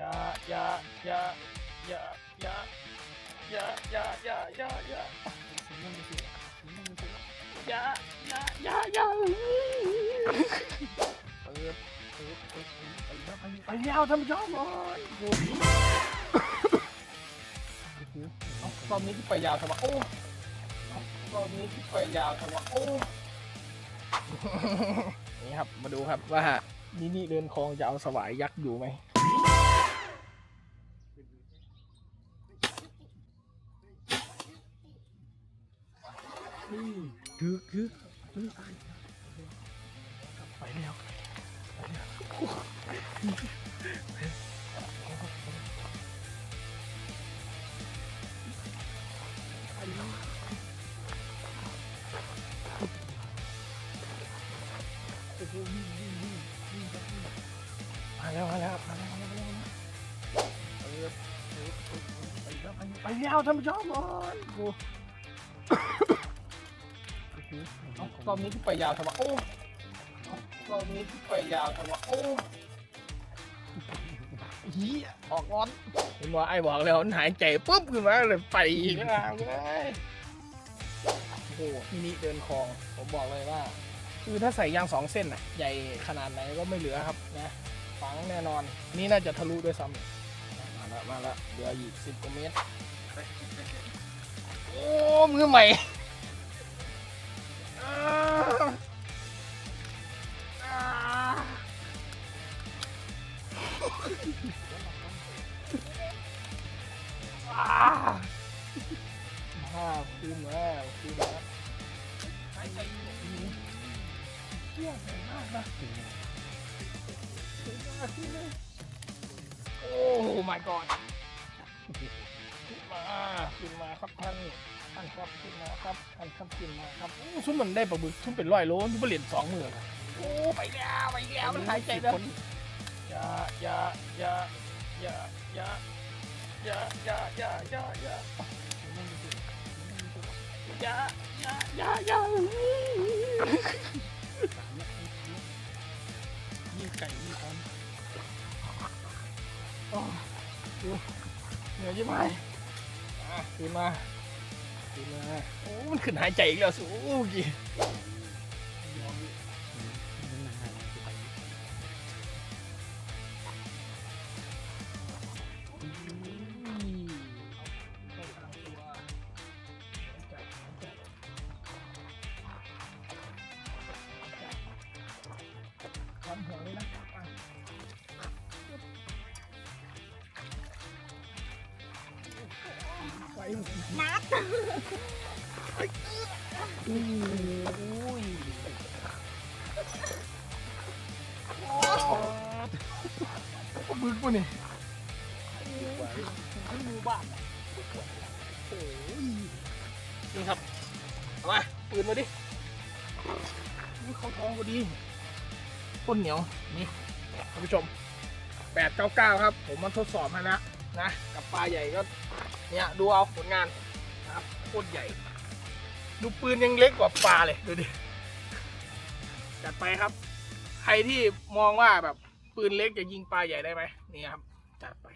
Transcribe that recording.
อย่าอย่าอย่าอย่าอย่าอย่าอย่าอย่าอย่าอย่าอย่าอย่าอย่าอย่าเปิดเปิดเปิดไปแล้วไปไปแล้วท่านผู้ชมโอ้ยโอ้โหเอารอบนี้ที่ไปยาวทำไมโอ้เอารอบนี้ที่ไปยาวทำไมโอ้นี่ครับมาดูครับว่ามินิเดินคลองจะเอาสวายยักษ์อยู่ไหม ถึกถึกไปแล้วไปแล้วไปแล้วโอ้โหวิ่งวิ่งวิ่งวิ่งครับวิ่งมาแล้วมาแล้วมาแล้วมาแล้วมาแล้วไปแล้วไปแล้วท่านผู้ชมโอ้ ยโอ้เอารอบนี้ที่ไปยาวทำไมโอ้เอารอบนี้ที่ไปยาวทำไมโอ้ฮียออกร้อนเห็นว่าไอ้บอกแล้วมันหายใจปุ๊บขึ้นมาเลยไปอีกแล้วเลยโอ้โหมินิเดินคลอง ผมบอกเลยว่า คือถ้าใส่ยางสองเส้นน่ะ ใหญ่ขนาดไหนก็ไม่เหลือครับนะฝังแน่นอน นี่น่าจะทะลุด้วยซ้ำมาแล้วมาแล้วเหลืออีกสิบกว่าเมตร โอ้มือใหม่ ห้าคืนแล้วคืนแล้วใช้ใจเยี่ยมมากนะโอ้ my god ขึ้นมาขึ้นมาครับท่าน ท่านครับขึ้นมาครับท่านครับขึ้นมาครับโอ้ซุ้มมันได้ปลาบึกซุ้มเป็นร้อยโลซุ้มเหรียญสองหมื่นโอ้ไปแล้วไปแล้วมันหายใจแล้วอย่าอย่าอย่าอย่าอย่าอย่าอย่าอย่าอย่าอย่าอย่าอย่าอย่าอย่ายิ่งไก่ยิ่งคอนโอ้ดูเหนื่อยยิ่งไหมอะขึ้นมา ขึ้นมาโอ้มันขึ้นหายใจอีกแล้วสูกี่ทำหัวเลยนะ ไฟมันอุ้ยบึกป่ะนี่ขึ้นมือบ้านโอ้ยนี่ครับเอามาปืนมาดินี่เขาท้องพอดีต้นเหนียวนี่ท่านผู้ชม899 ครับ ผมมาทดสอบให้แล้วนะ กับปลาใหญ่ก็ เนี่ยดูเอาผลงานนะครับโคตรใหญ่ ดูปืนยังเล็กกว่าปลาเลยดูดิจัดไปครับ ใครที่มองว่าแบบปืนเล็กจะยิงปลาใหญ่ได้ไหมนี่ครับจัดไป